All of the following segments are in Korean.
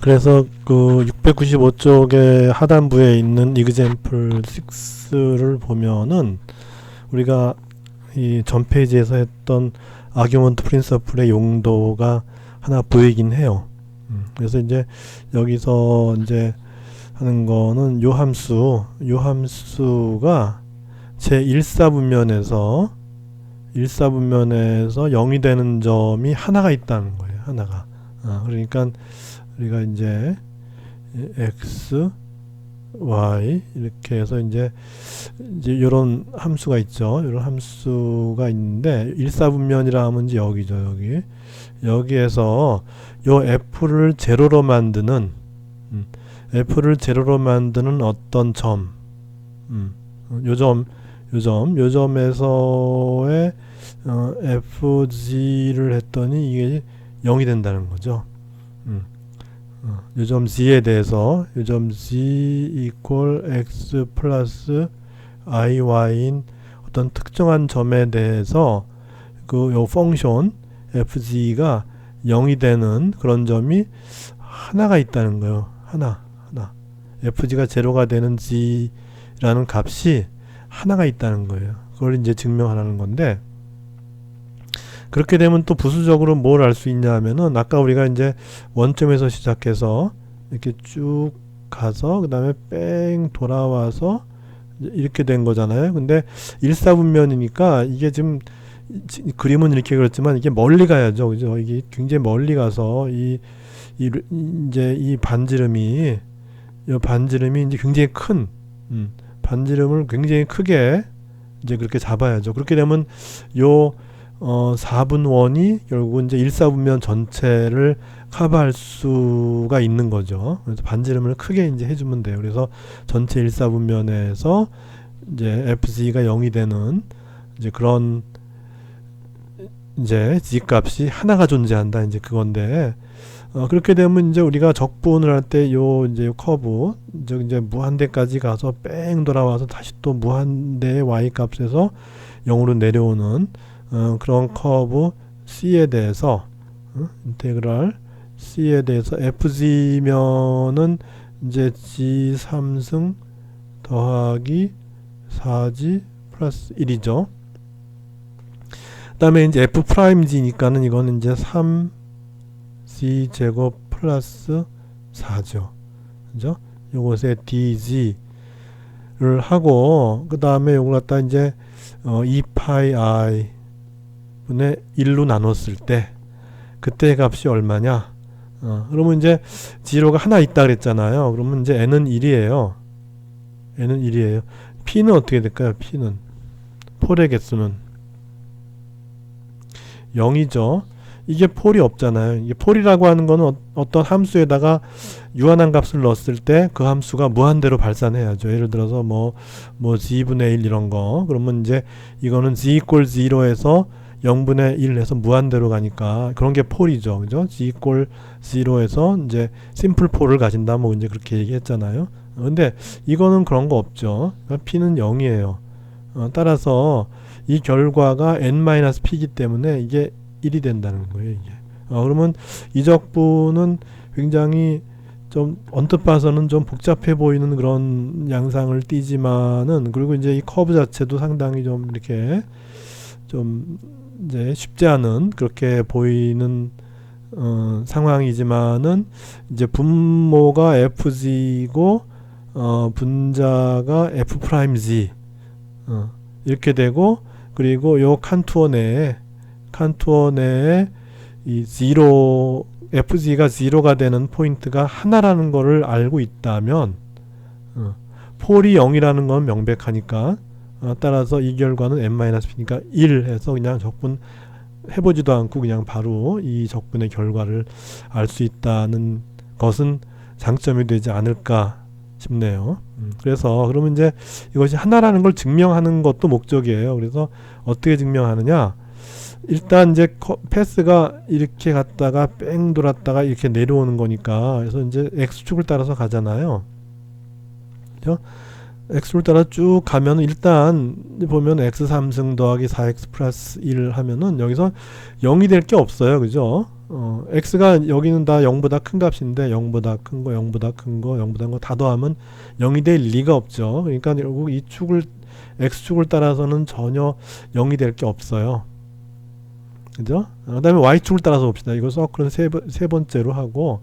그래서 그 695쪽의 하단부에 있는 example 6를 보면은 우리가 이 전 페이지에서 했던 argument principle의 용도가 하나 보이긴 해요. 음, 그래서 이제 여기서 이제 하는 거는 요 함수, 요 함수가 제 1사분면에서 1사분면에서 0이 되는 점이 하나가 있다는 거예요. 하나가. 아, 그러니까 우리가 이제 x, y 이렇게 해서 이제 이제 이런 함수가 있죠. 이런 함수가 있는데 1사분면이라 하면 이제 여기죠. 여기. 여기에서 요 f를 제로로 만드는 음, f를 제로로 만드는 어떤 점, 음, 요 점, 요 점, 요 점에서의 어, fg를 했더니 이게 0이 된다는 거죠. 음, 어, 요점 z에 대해서 요점 z equal x 플러스 iy인 어떤 특정한 점에 대해서 그요 펑션 fg가 0이 되는 그런 점이 하나가 있다는 거예요. 하나, 하나. fg가 제로가 되는 g라는 값이 하나가 있다는 거예요. 그걸 이제 증명하라는 건데 그렇게 되면 또 부수적으로 뭘 알 수 있냐 하면은 아까 우리가 이제 원점에서 시작해서 이렇게 쭉 가서 그 다음에 뺑 돌아와서 이렇게 된 거잖아요. 근데 일사분면이니까 이게 지금 지- 그림은 이렇게 그렸지만 이게 멀리 가야죠. 그죠? 이게 굉장히 멀리 가서 이, 이 이제 이 반지름이 이 반지름이 이제 굉장히 큰 음, 반지름을 굉장히 크게 이제 그렇게 잡아야죠. 그렇게 되면 요 어, 4분 원이 결국 이제 1사분면 전체를 커버할 수가 있는 거죠. 그래서 반지름을 크게 이제 해주면 돼요. 그래서 전체 1사분면에서 이제 FG가 0이 되는 이제 그런 이제 G 값이 하나가 존재한다. 이제 그건데 어, 그렇게 되면 이제 우리가 적분을 할 때 요 이제 요 커브 이제 이제 무한대까지 가서 뺑 돌아와서 다시 또 무한대의 y 값에서 0으로 내려오는 어, 그런 커브 C에 대해서 어? 인테그랄 C에 대해서 FG면은 이제 G 3승 더하기 4G 플러스 1이죠. 그 다음에 이제 F 프라임 G니까는 이거는 이제 3 G 제곱 플러스 4죠. 그죠? 요것에 DG를 하고 그 다음에 요걸 갖다 이제 어, 2파이 I 분의 1로 나눴을 때 그때 값이 얼마냐? 어, 그러면 이제 G로가 하나 있다 그랬잖아요. 그러면 이제 N은 1이에요. N은 1이에요. P는 어떻게 될까요? P는 폴의 개수는 0이죠. 이게 폴이 없잖아요. 이게 폴이라고 하는 거는 어, 어떤 함수에다가 유한한 값을 넣었을 때 그 함수가 무한대로 발산해야죠. 예를 들어서 뭐, 뭐, g분의 1 이런 거. 그러면 이제 이거는 g equal 0에서 0분의 1 해서 무한대로 가니까 그런 게 폴이죠. 그죠? g equal 0에서 이제 심플 폴을 가진다. 뭐 이제 그렇게 얘기했잖아요. 어, 근데 이거는 그런 거 없죠. 그러니까 p는 0이에요. 어, 따라서 이 결과가 n-p이기 때문에 이게 1이 된다는 거예요. 이게. 어, 그러면 이적분은 굉장히 좀 언뜻 봐서는 좀 복잡해 보이는 그런 양상을 띠지만은 그리고 이제 이 커브 자체도 상당히 좀 이렇게 좀 이제 쉽지 않은 그렇게 보이는 어, 상황이지만은 이제 분모가 fg고 어, 분자가 f 프라임 g 어, 이렇게 되고 그리고 요 칸투어 내에 칸투어 내에 이 제로 fg가 제로가 되는 포인트가 하나라는 거를 알고 있다면 어, 폴이 0이라는 건 명백하니까 어, 따라서 이 결과는 n-p니까 1 해서 그냥 적분 해보지도 않고 그냥 바로 이 적분의 결과를 알 수 있다는 것은 장점이 되지 않을까 싶네요. 음, 그래서 그러면 이제 이것이 하나라는 걸 증명하는 것도 목적이에요. 그래서 어떻게 증명하느냐? 일단 이제 커, 패스가 이렇게 갔다가 뺑 돌았다가 이렇게 내려오는 거니까 그래서 이제 x축을 따라서 가잖아요. 그죠? X축을 따라 쭉 가면 일단 보면 x 3승 더하기 4x 플러스 1 하면은 여기서 0이 될 게 없어요. 그죠? 어, x가 여기는 다 0보다 큰 값인데 0보다 큰 거, 0보다 큰 거, 0보다 큰 거 다 더하면 0이 될 리가 없죠. 그러니까 결국 이 축을 x축을 따라서는 전혀 0이 될 게 없어요. 그죠? 어, 그다음에 y축을 따라서 봅시다. 이거 서클은 세, 번- 세 번째로 하고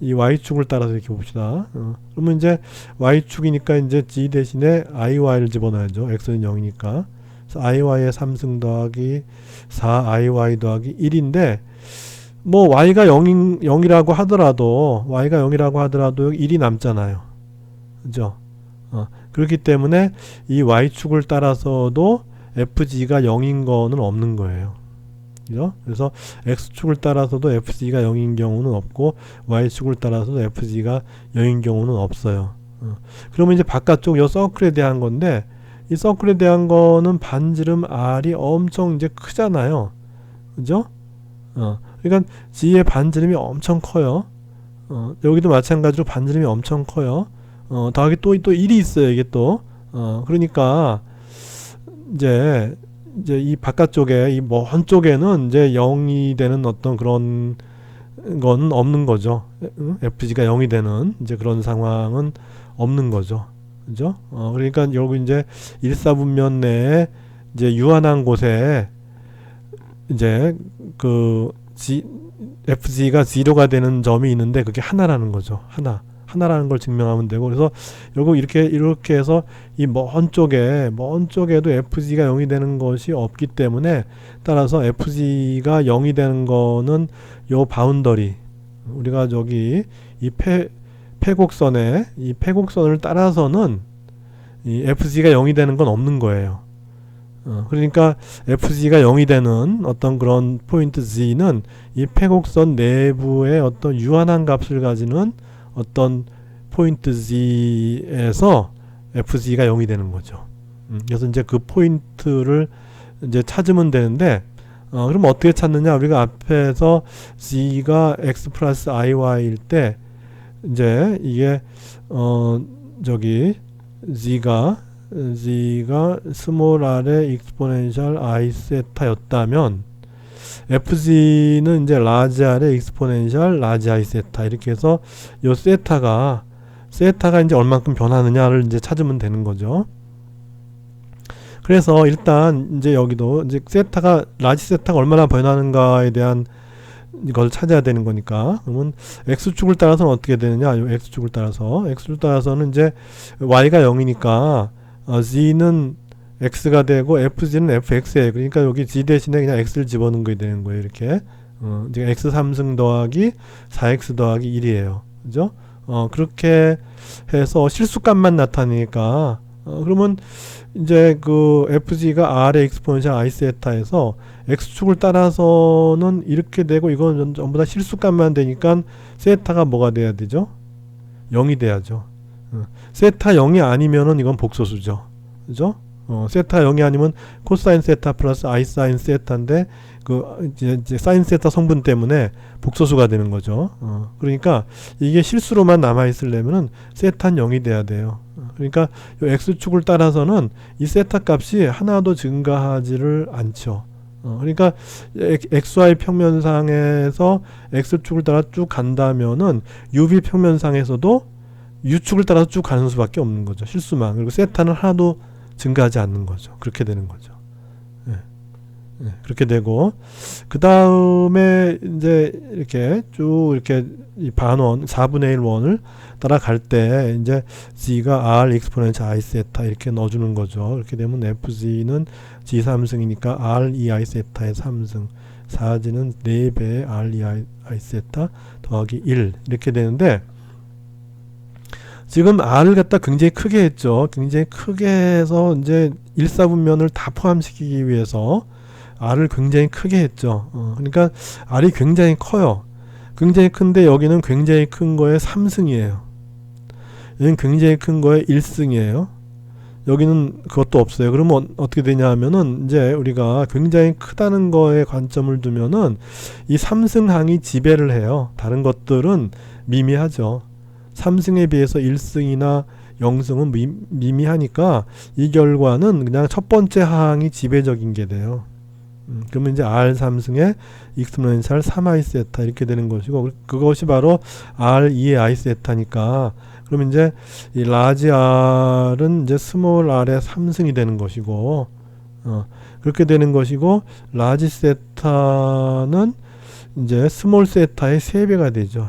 이 y축을 따라서 이렇게 봅시다. 어, 그러면 이제 y축이니까 이제 g 대신에 iy를 집어넣어야죠. x는 0이니까. 그래서 iy의 3승 더하기 4iy 더하기 1인데 뭐 y가 0인, 0이라고 하더라도 y가 0이라고 하더라도 1이 남잖아요. 그죠? 어, 그렇기 때문에 이 y축을 따라서도 fg가 0인 거는 없는 거예요. 그죠? 그래서 x축을 따라서도 fg가 0인 경우는 없고 y축을 따라서도 fg가 0인 경우는 없어요. 어. 그러면 이제 바깥쪽 요 서클에 대한 건데 이 서클에 대한 거는 반지름 r이 엄청 이제 크잖아요. 그죠? 어. 그러니까 g의 반지름이 엄청 커요. 어, 여기도 마찬가지로 반지름이 엄청 커요. 어, 더하기 또, 또 1이 있어요, 이게 또. 어, 그러니까, 이제, 이제 이 바깥쪽에, 이 먼 쪽에는 이제 0이 되는 어떤 그런 건 없는 거죠. 응? FG가 0이 되는 이제 그런 상황은 없는 거죠. 그죠? 어, 그러니까 결국 이제 일사분면 내에 이제 유한한 곳에 이제 그 G, FG가 0가 되는 점이 있는데 그게 하나라는 거죠. 하나. 하나라는 걸 증명하면 되고 그래서 결국 이렇게 이렇게 해서 이 먼 쪽에 먼 쪽에도 FG가 0이 되는 것이 없기 때문에 따라서 FG가 0이 되는 거는 요 바운더리 우리가 저기 이 폐, 폐곡선에 이 폐곡선을 따라서는 이 FG가 0이 되는 건 없는 거예요. 어, 그러니까 FG가 0이 되는 어떤 그런 포인트 G는 이 폐곡선 내부의 어떤 유한한 값을 가지는 어떤 포인트 G에서 FG가 0이 되는 거죠. 음, 그래서 이제 그 포인트를 이제 찾으면 되는데 어, 그럼 어떻게 찾느냐? 우리가 앞에서 G가 X 플러스 IY일 때 이제 이게 어 저기 G가 G가 스몰 r의 익스포넨셜 I 세타였다면 FG는 이제 라지 R의 익스포넨셜 라지 I 세타 이렇게 해서 요 세타가 세타가 이제 얼만큼 변하느냐를 이제 찾으면 되는 거죠. 그래서 일단 이제 여기도 이제 세타가 라지 세타가 얼마나 변하는가에 대한 이걸 찾아야 되는 거니까. 그러면 x축을 따라서는 어떻게 되느냐? 요 x축을 따라서. X축을 따라서는 이제 y가 0이니까 어, z는 x가 되고 fg는 fx예요 그러니까 여기 g 대신에 그냥 x를 집어넣은 게 되는 거예요 이렇게 어, 이제 x 3승 더하기 4x 더하기 1이에요 그죠 어, 그렇게 해서 실수값만 나타내니까 어, 그러면 이제 그 fg가 r의 익스포넨셜 i 세타에서 x축을 따라서는 이렇게 되고 이건 전- 전부 다 실수값만 되니까 세타가 뭐가 돼야 되죠? 0이 돼야죠. 어, 세타 0이 아니면은 이건 복소수죠. 그죠? 어, 세타 0이 아니면 코사인 세타 플러스 i 사인 세타인데 그 이제, 이제 사인 세타 성분 때문에 복소수가 되는 거죠. 어, 그러니까 이게 실수로만 남아 있으려면은 세타는 0이 돼야 돼요. 어, 그러니까 요 x축을 따라서는 이 세타 값이 하나도 증가하지를 않죠. 어, 그러니까 엑- XY 평면상에서 X축을 따라 쭉 간다면은 UV 평면상에서도 U축을 따라서 쭉 가는 수밖에 없는 거죠. 실수만. 그리고 세타는 하나도 증가하지 않는 거죠. 그렇게 되는 거죠. 예. 예, 그렇게 되고 그 다음에 이제 이렇게 쭉 이렇게 이 반원 4분의 1 원을 따라갈 때 이제 G가 R 익스포넨셜 I 세타 이렇게 넣어주는 거죠. 이렇게 되면 FG는 G 3승이니까 R E I 세타의 3승 4G는 4배의 R E I 세타 더하기 1 이렇게 되는데 지금 R을 갖다 굉장히 크게 했죠. 굉장히 크게 해서 이제 일사분면을 다 포함시키기 위해서 R을 굉장히 크게 했죠. 어, 그러니까 R이 굉장히 커요. 굉장히 큰데 여기는 굉장히 큰 거에 3승이에요. 여기는 굉장히 큰 거에 1승이에요. 여기는 그것도 없어요. 그러면 어- 어떻게 되냐 하면은 이제 우리가 굉장히 크다는 거에 관점을 두면은 이 3승항이 지배를 해요. 다른 것들은 미미하죠. 3승에 비해서 1승이나 0승은 미, 미미하니까 이 결과는 그냥 첫 번째 항이 지배적인 게 돼요. 음, 그러면 이제 R 삼승의 익스포넨셜 3i 세타 이렇게 되는 것이고 그- 그것이 바로 R 2의 i 세타니까 그러면 이제 이 라지 R은 이제 스몰 R의 3승이 되는 것이고 어, 그렇게 되는 것이고 라지 세타는 이제 스몰 세타의 3배가 되죠.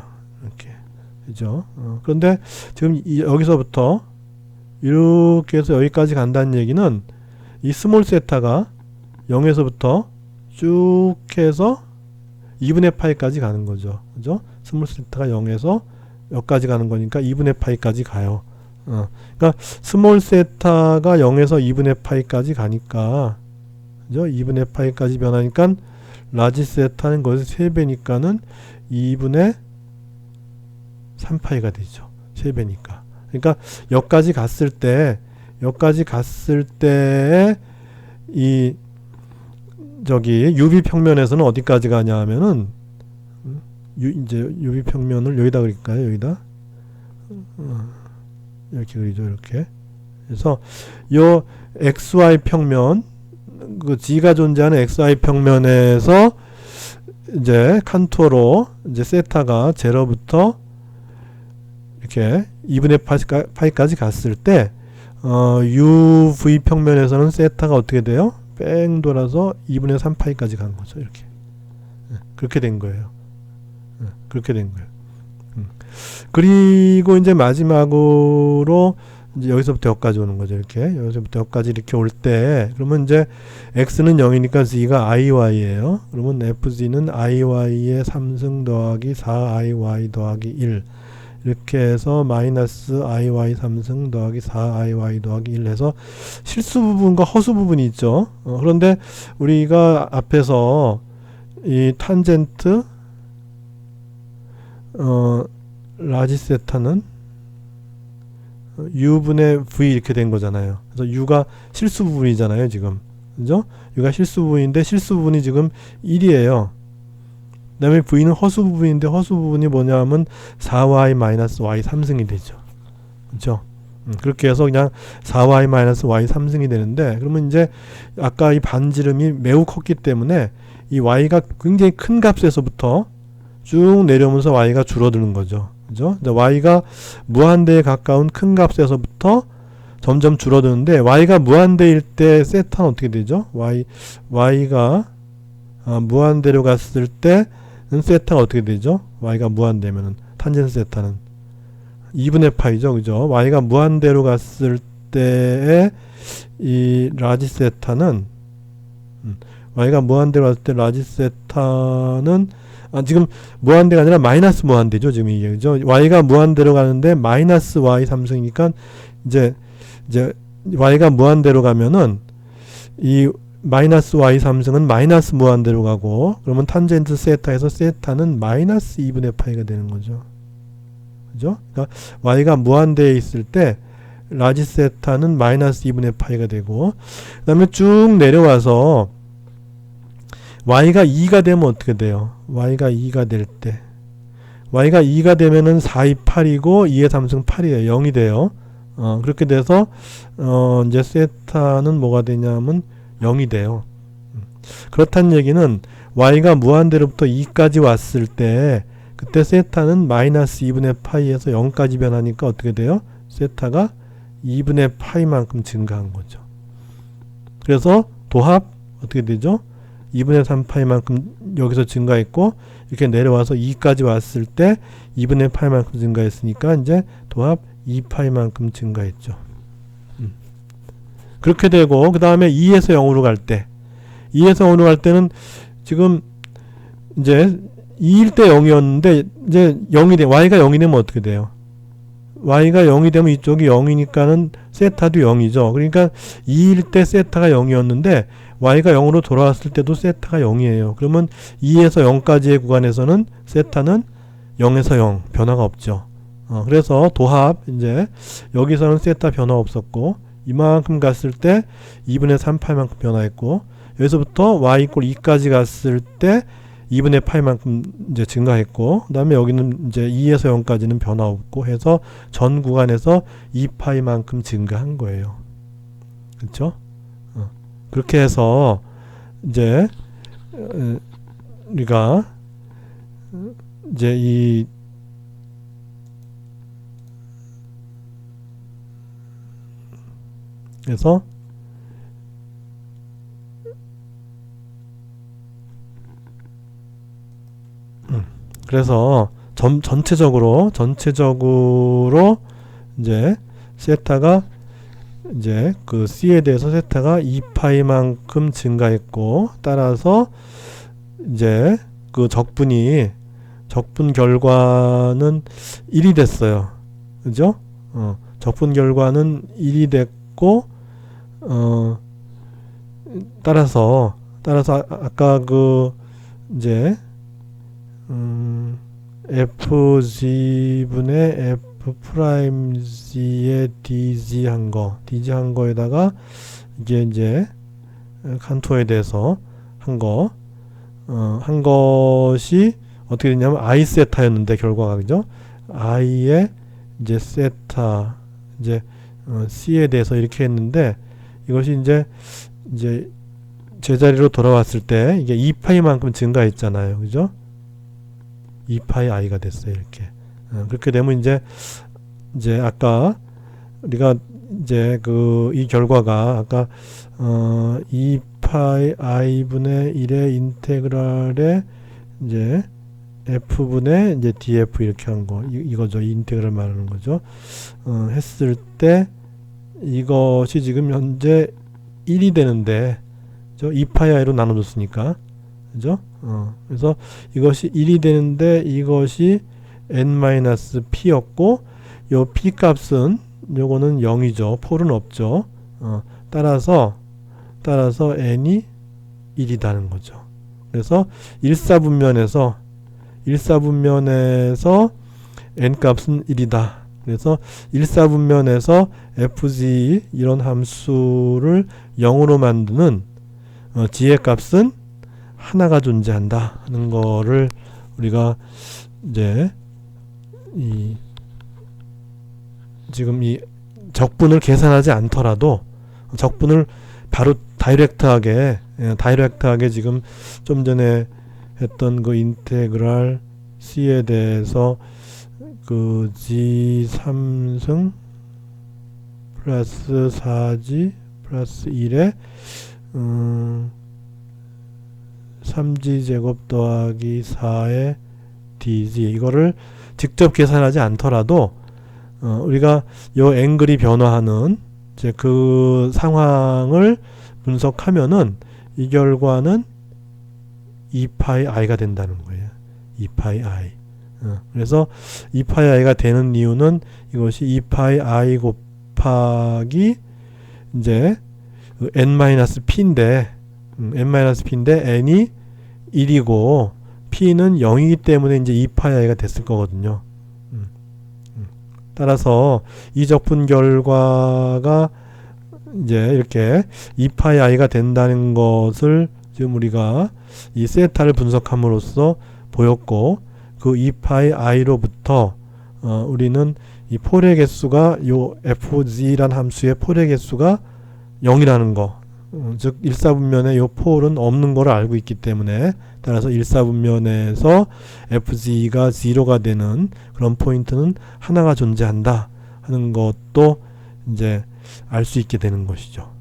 그죠? 어, 그런데 지금 이, 여기서부터 이렇게 해서 여기까지 간다는 얘기는 이 스몰 세타가 0에서부터 쭉 해서 2분의 파이까지 가는 거죠. 그죠? 스몰 세타가 0에서 여기까지 가는 거니까 2분의 파이까지 가요. 어. 그러니까 스몰 세타가 0에서 2분의 파이까지 가니까 그죠? 2분의 파이까지 변하니까 라지 세타는 거기서 3배니까는 2분의 3파이가 되죠. 3배니까. 그러니까 여기까지 갔을 때 여기까지 갔을 때의 이 저기 유비 평면에서는 어디까지 가냐 하면은 음, 유, 이제 유비 평면을 여기다 그릴까요? 여기다 어, 이렇게 그리죠. 이렇게 그래서 요 xy 평면 그 g가 존재하는 xy 평면에서 이제 칸토로 이제 세타가 제로부터 이렇게 2분의 파이까- 파이까지 갔을 때 어, UV 평면에서는 세타가 어떻게 돼요? 뺑 돌아서 2분의 3파이까지 가는 거죠. 이렇게. 예, 그렇게 된 거예요. 예, 그렇게 된 거예요. 음. 그리고 이제 마지막으로 이제 여기서부터 여기까지 오는 거죠. 이렇게. 여기서부터 여기까지 이렇게 올 때 그러면 이제 x는 0이니까 z가 iy예요. 그러면 fz는 iy의 3승 더하기 4iy 더하기 1 이렇게 해서 마이너스 iy 3승 더하기 4iy 더하기 1 해서 실수 부분과 허수 부분이 있죠. 어, 그런데 우리가 앞에서 이 탄젠트 어 라지 세타는 u분의 v 이렇게 된 거잖아요. 그래서 u가 실수 부분이잖아요, 지금. 그죠? u가 실수 부분인데 실수 부분이 지금 1이에요. 그 다음에 v는 허수 부분인데 허수 부분이 뭐냐면 4y 마이너스 y 3승이 되죠. 그죠? 음, 그렇게 해서 그냥 4y 마이너스 y 3승이 되는데 그러면 이제 아까 이 반지름이 매우 컸기 때문에 이 y가 굉장히 큰 값에서부터 쭉 내려오면서 y가 줄어드는 거죠. 그죠? y가 무한대에 가까운 큰 값에서부터 점점 줄어드는데 y가 무한대일 때 세타는 어떻게 되죠? y y가 아, 무한대로 갔을 때 는 세타가 어떻게 되죠? y가 무한대면은 탄젠 세타는 2분의 파이죠. 그죠? y가 무한대로 갔을 때의 이 라지 세타는 음, y가 무한대로 갔을 때 라지 세타는 아, 지금 무한대가 아니라 마이너스 무한대죠. 지금 이게 그죠? y가 무한대로 가는데 마이너스 y 삼승이니까 이제 이제 y가 무한대로 가면은 이 마이너스 y 삼승은 마이너스 무한대로 가고 그러면 탄젠트 세타에서 세타는 마이너스 2분의 파이가 되는 거죠. 그죠? 그러니까 y가 무한대에 있을 때 라지 세타는 마이너스 2분의 파이가 되고 그 다음에 쭉 내려와서 y가 2가 되면 어떻게 돼요? y가 2가 될 때 y가 2가 되면은 4, 2, 8이고 2의 3승 8이에요. 0이 돼요. 어, 그렇게 돼서 어, 이제 세타는 뭐가 되냐면 0이 돼요. 음. 그렇다는 얘기는 y가 무한대로부터 2까지 왔을 때 그때 세타는 마이너스 2분의 파이에서 0까지 변하니까 어떻게 돼요? 세타가 2분의 파이만큼 증가한 거죠. 그래서 도합 어떻게 되죠? 2분의 3 파이만큼 여기서 증가했고 이렇게 내려와서 2까지 왔을 때 2분의 파이만큼 증가했으니까 이제 도합 2파이만큼 증가했죠. 음. 그렇게 되고 그 다음에 2에서 0으로 갈 때 2에서 0으로 갈 때는 지금 이제 2일 때 0이었는데 이제 0이 돼 y가 0이 되면 어떻게 돼요? y가 0이 되면 이쪽이 0이니까는 세타도 0이죠. 그러니까 2일 때 세타가 0이었는데 y가 0으로 돌아왔을 때도 세타가 0이에요. 그러면 2에서 0까지의 구간에서는 세타는 0에서 0 변화가 없죠. 어, 그래서 도합 이제 여기서는 세타 변화 없었고 이만큼 갔을 때 2분의 3파이만큼 변화했고 여기서부터 y 이꼴 2까지 갔을 때 2분의 파이만큼 이제 증가했고 그 다음에 여기는 이제 2에서 0까지는 변화 없고 해서 전 구간에서 2파이만큼 증가한 거예요. 그렇죠? 어. 그렇게 해서 이제 어, 우리가 이제 이 그래서 음, 그래서 전, 전체적으로 전체적으로 이제 세타가 이제 그 C에 대해서 세타가 2파이만큼 증가했고 따라서 이제 그 적분이 적분 결과는 1이 됐어요. 그죠? 어, 적분 결과는 1이 됐고 어 따라서 따라서 아, 아까 그 이제 음 fg 분의 f 프라임 g의 dg 한 거, dg 한 거에다가 이게 이제 칸토에 대해서 한 거, 어, 한 것이 어떻게 됐냐면 i 세타였는데 결과가 그죠? i의 이제 세타 이제 어, c에 대해서 이렇게 했는데 이것이 이제 이제 제자리로 돌아왔을 때 이게 2파이만큼 증가했잖아요, 그죠? 2파이 i가 됐어요 이렇게. 어, 그렇게 되면 이제 이제 아까 우리가 이제 그 이 결과가 아까 어 2파이 i 분의 1의 인테그랄에 이제 f 분의 이제 df 이렇게 한 거. 이 거죠. 이 인테그랄 말하는 거죠. 어 했을 때 이것이 지금 현재 1이 되는데 저 2파이 i로 나눠줬으니까 그죠? 어, 그래서 이것이 1이 되는데 이것이 n-p였고 요 p 값은 요거는 0이죠. 폴은 없죠. 어, 따라서 따라서 n이 1이다는 거죠. 그래서 1사분면에서 1사분면에서 n 값은 1이다. 그래서 1사분면에서 fg 이런 함수를 0으로 만드는 어, g의 값은 하나가 존재한다 하는 거를 우리가 이제 이 지금 이 적분을 계산하지 않더라도 적분을 바로 다이렉트하게 예, 다이렉트하게 지금 좀 전에 했던 그 인테그랄 c에 대해서 그 g 3승 플러스 4g 플러스 1에 음 3g 제곱 더하기 4의 dg 이거를 직접 계산하지 않더라도 어, 우리가 요 앵글이 변화하는 이제 그 상황을 분석하면은 이 결과는 2파이 i가 된다는 거예요. 2파이 i. 어, 그래서 2파이 i가 되는 이유는 이것이 2파이 i 곱하기 이제 그 n-p인데 음, n-p인데 n이 1이고 p는 0이기 때문에 이제 2파이 i가 됐을 거거든요. 음, 음. 따라서 이 적분 결과가 이제 이렇게 2파이 i가 된다는 것을 지금 우리가 이 세타를 분석함으로써 보였고 그 2파이 i로부터 어, 우리는 이 폴의 개수가 요 fg란 함수의 폴의 개수가 0이라는 거, 어, 즉 일사분면에 요 폴은 없는 걸 알고 있기 때문에 따라서 일사분면에서 fg가 0가 되는 그런 포인트는 하나가 존재한다 하는 것도 이제 알 수 있게 되는 것이죠.